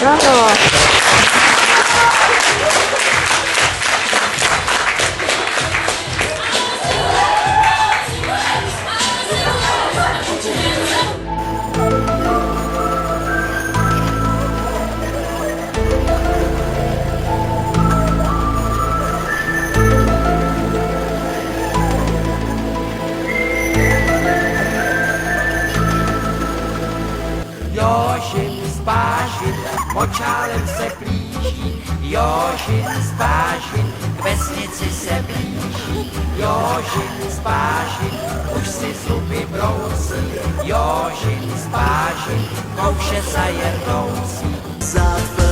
bravo. očálem se blíží, Jožin z Bážin, k vesnici se blíží, Jožin z Bážin, už si zuby brousí, Jožin z Bážin, kouše zajedoucí. Západ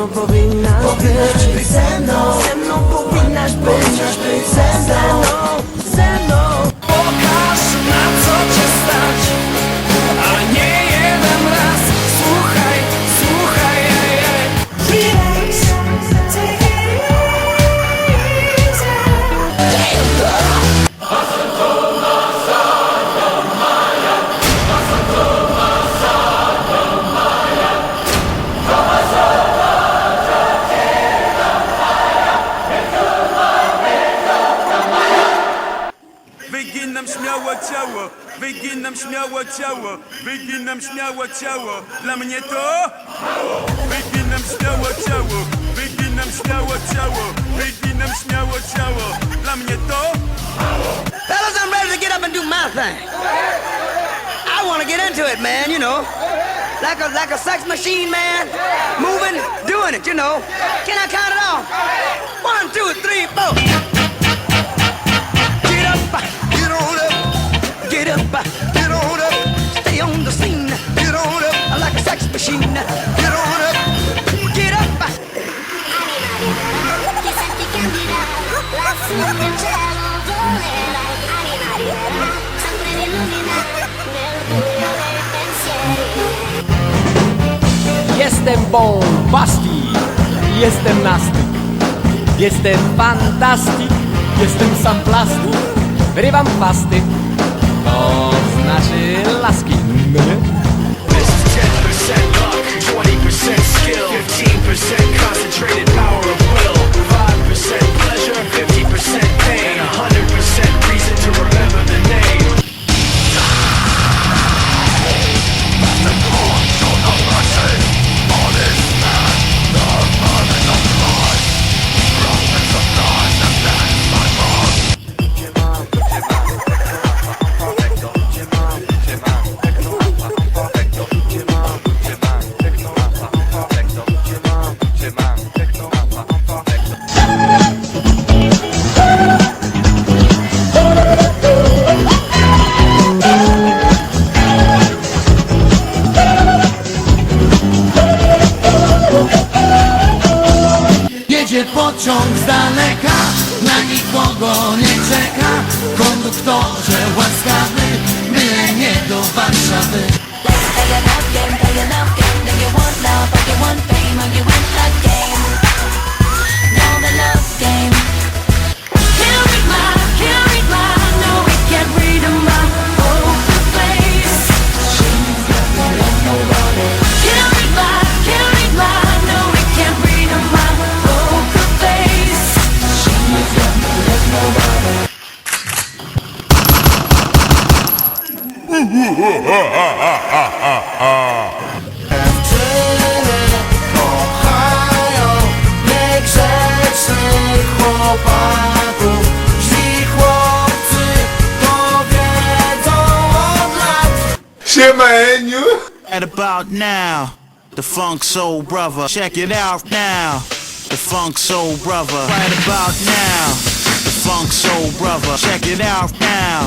non powinna być. być Wyginam śmiało ciało, wyginam śmiało ciało, wyginam śmiało ciało. Dla mnie to wyginam śmiało ciało, wyginam śmiało ciało, wyginam śmiało ciało. Dla mnie to Fellas, I'm ready to get up and do my thing. I want to get into it, man, you know. Like a, like a sex machine, man. Moving, doing it, you know. Can I count it off? One, two, three, four. Jestem bombastik, jestem nastyk, jestem fantastik, jestem sam plastik, wyrywam pasty, to znaczy laski? This is 10% luck, 20% skill, 15% concentrated power something. Let's play an up game, play an up game. Now you want love, but you want fame, or you want luck. out now. The Funk Soul Brother. Check it out now. The Funk Soul Brother. Right about now. The Funk Soul Brother. Check it out now.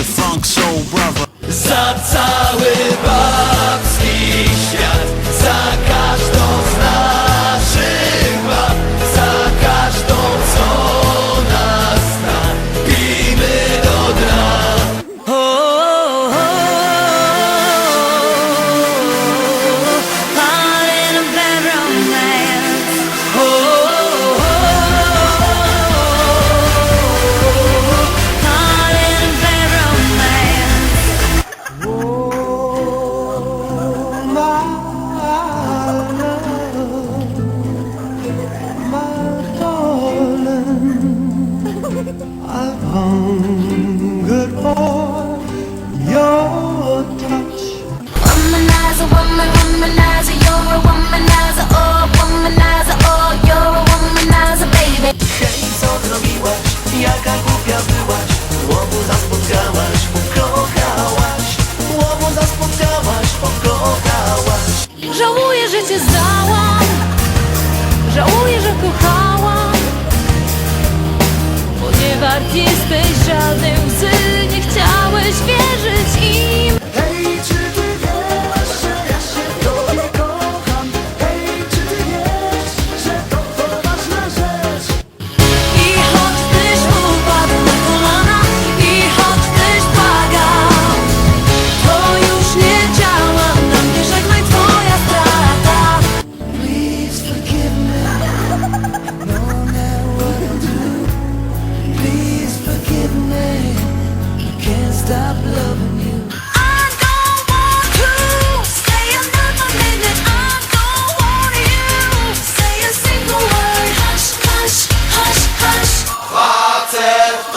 The Funk Soul Brother. Zacały babski świat. lugar que esteja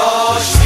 Kościół.